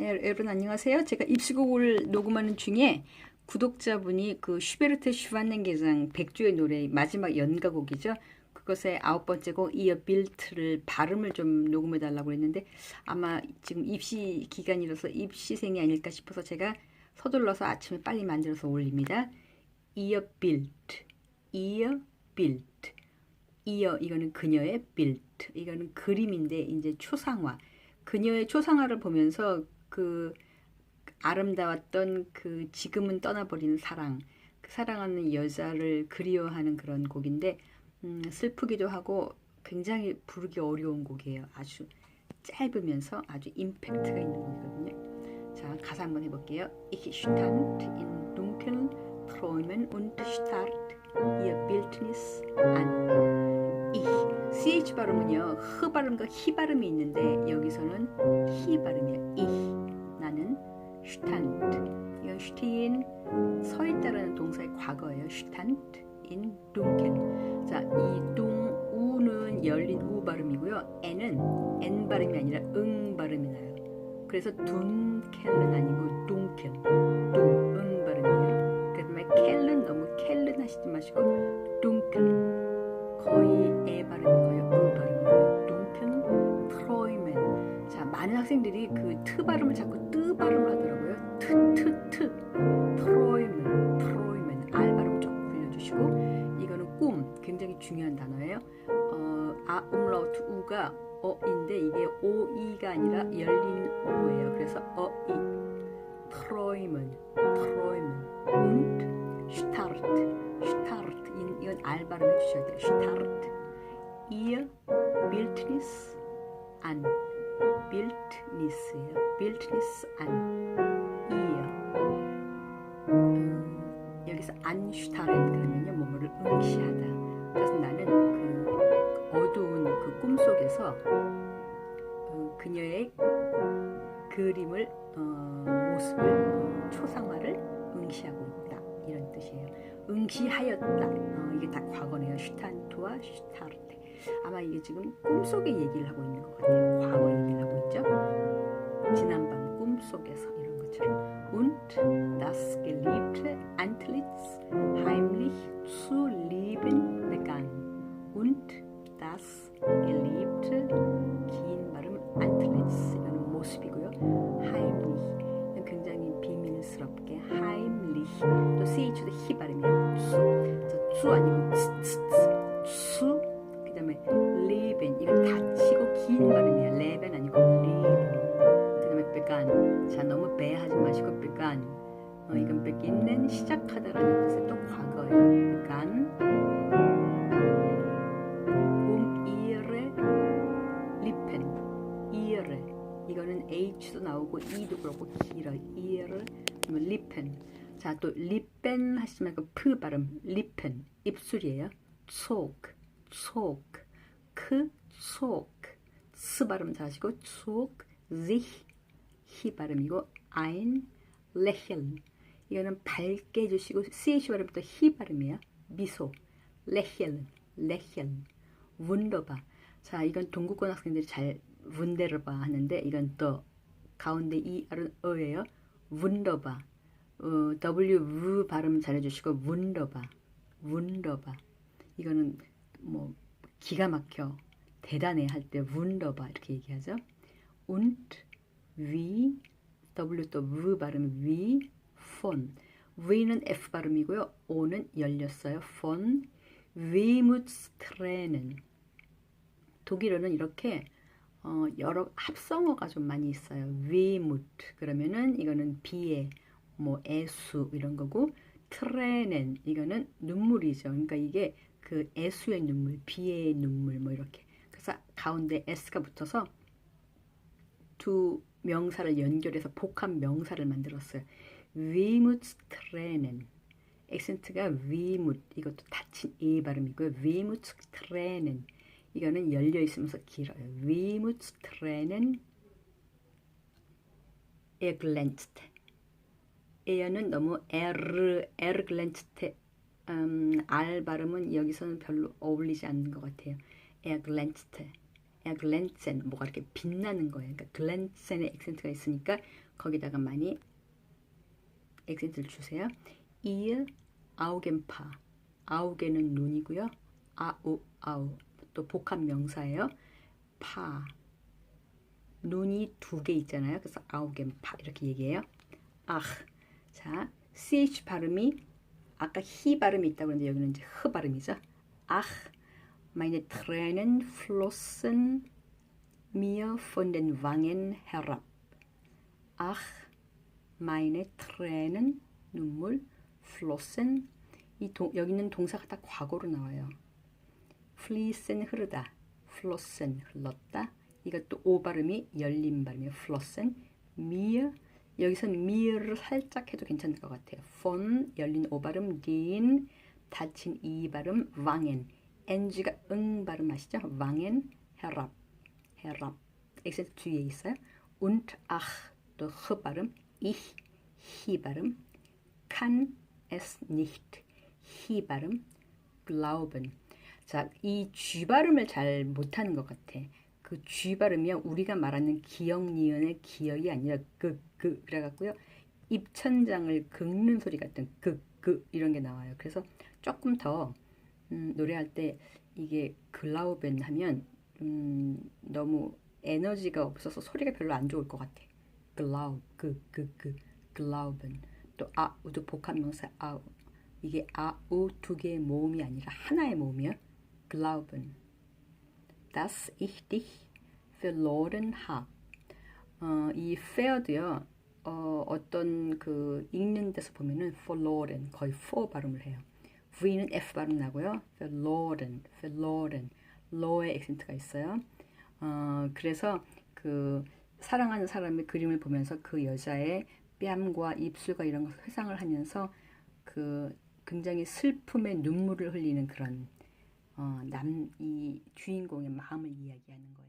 네, 여러분 안녕하세요. 제가 입시곡을 녹음하는 중에 구독자분이 그 슈베르트 슈반넨게장 백조의 노래 마지막 연가곡이죠. 그것의 아홉 번째 곡 이어 빌트를 발음을 좀 녹음해 달라고 했는데 아마 지금 입시 기간이라서 입시생이 아닐까 싶어서 제가 서둘러서 아침에 빨리 만들어서 올립니다. 이어 빌트, 이어 빌트, 이어 이거는 그녀의 빌트, 이거는 그림인데 이제 초상화. 그녀의 초상화를 보면서 그 아름다웠던 그 지금은 떠나버리는 사랑, 그 사랑하는 여자를 그리워하는 그런 곡인데 음, 슬프기도 하고 굉장히 부르기 어려운 곡이에요. 아주 짧으면서 아주 임팩트가 있는 곡이거든요. 자 가사 한번 해볼게요. Ich stand in dunkeln Träumen und starrt ihr Bildnis an. ich ch 발음은요 흐 발음과 히 발음이 있는데 여기서는 히 발음이에요. ich 슈탄트 이건 슈틴 서 있다라는 동사의 과거예요. 슈탄트 in dunkel 자이 둥 우는 열린 우 발음이고요. n은 n 발음이 아니라 응 발음이 나요. 그래서 둔켈은 아니고 둥켈 둥응 발음이에요. 그다음에 켈은 너무 켈른 하시지 마시고 둥켈 거의 학생들이 그 트 발음을 자꾸 뜨 발음을 하더라고요. 트 트 트. 트로이멘 트로이멘 알 발음 조금 불려주시고. 이거는 꿈. 굉장히 중요한 단어예요. 어, 아 음라우트 우가 어인데 이게 오이가 아니라 열린 오예요. 그래서 어이. 트로이먼 트로이먼. und starrt starrt 이건 알 발음해 주셔야 돼요. starrt ihr Bildnis an Bildnis예요. Bildnis an ihr 음, 여기서 anstaren 그러면요 뭐뭐를 응시하다. 그래서 나는 그 어두운 그 꿈속에서 어, 그녀의 그림을 어, 모습을 어, 초상화를 응시하고 있다 이런 뜻이에요. 응시하였다. 어, 이게 다 과거네요. 슈탄트와 슈타르테. 아마 이게 지금 꿈속의 얘기를 하고 있는 것 같아요. 과거 얘기를 하고 있죠. 지난밤 꿈속에서 이런 것처럼. Und das geliebte Antlitz heimlich zu lieben begann. Und das geliebte 긴 발음 Antlitz 이거는 모습이고요. heimlich 이건 굉장히 비밀스럽게 heimlich 또 ch도 히 발음이에요. 수, 수 아니고 츠, 수 그다음에 leben 이건 닫히고 긴 발음이에요. leben 아니고 leben 자 너무 배하지 마시고 begann 어, 이건 beginn은 시작하다라는 뜻의 또 과거예요. begann um ihre Lippen ihre 이거는 H도 나오고 E도 그렇고 길어 그러면 Lippen 자또 Lippen 하시면 그 P 발음 Lippen 입술이에요. Zog Zog 크 Zog 스 발음 잘하시고 Zog sich 히 발음이고 ein Lächeln 이거는 밝게 해주시고 CH 발음부터 히 발음이에요. 미소 Lächeln Lächeln wunderbar 자 이건 동국권 학생들이 잘 wunderbar 하는데 이건 또 가운데 이 R은 어예요. wunderbar 어, W 발음 잘해주시고 wunderbar wunderbar 이거는 뭐 기가 막혀 대단해 할 때 wunderbar 이렇게 얘기하죠. und wie W 또 V 발음 wie von V는 F 발음이고요. O는 열렸어요. von Wehmutstränen 독일어는 이렇게 어, 여러 합성어가 좀 많이 있어요. Wehmut 그러면은 이거는 비애, 뭐 애수 이런 거고 트레넨 이거는 눈물이죠. 그러니까 이게 그 애수의 눈물, 비애의 눈물 뭐 이렇게. 그래서 가운데 s가 붙어서 두 명사를 연결해서 복합 명사를 만들었어요. Wehmutstränen 액센트가 Wehmut 이것도 닫힌 E 발음이고요. Wehmutstränen 이거는 열려 있으면서 길어요. Wehmutstränen erglänzt 에어는 너무 R, erglänzt 음, R 발음은 여기서는 별로 어울리지 않는 것 같아요. erglänzt 야, 글랜센 뭐가 이렇게 빛나는 거예요. 그러니까 글랜센의 액센트가 있으니까 거기다가 많이 액센트를 주세요. 이 아우겐파 아우겐은 눈이고요. 아우 아우 또 복합 명사예요. 파 눈이 두 개 있잖아요. 그래서 아우겐파 이렇게 얘기해요. 아, 자 ch 발음이 아까 히 발음이 있다고 했는데 여기는 이제 흐 발음이죠. ach, meine Tränen flossen mir von den Wangen herab. ach, meine Tränen 눈물 flossen 이 동, 여기 있는 동사가 다 과거로 나와요. fließen 흐르다, flossen 흘렀다. 이것도 오 발음이 열린 발음이에요. flossen mir 여기서 mir를 살짝 해도 괜찮을 것 같아요. von 열린 오 발음, den 닫힌 이 발음, wangen ng가 응 발음 아시죠? wangen herab, herab 액센트 뒤에 있어요. und ach 또 흐 발음, ich 히 발음, kann es nicht 히 발음, glauben 자, 이 G 발음을 잘 못하는 것 같아. 그 G 발음이요. 우리가 말하는 기역 니은의 기역이 아니라 그, 그, 그래갖고요. 입천장을 긁는 소리 같은 그, 그, 이런 게 나와요. 그래서 조금 더, 음, 노래할 때 이게 글라우벤 하면, 음, 너무 에너지가 없어서 소리가 별로 안 좋을 것 같아. 글라우, 그, 그, 그, 글라우벤. 또 아우도 복합명사 아우. 이게 아우 두 개의 모음이 아니라 하나의 모음이요. glauben, dass ich dich verloren habe. 어, 이 faired요. 어, 어떤 그 읽는 데서 보면은 verloren 거의 for 발음을 해요. V는 F 발음 나고요. verloren, verloren, lo의 액센트가 있어요. 어, 그래서 그 사랑하는 사람의 그림을 보면서 그 여자의 뺨과 입술과 이런 걸 회상을 하면서 그 굉장히 슬픔의 눈물을 흘리는 그런 어, 남, 이 주인공의 마음을 이야기하는 거예요.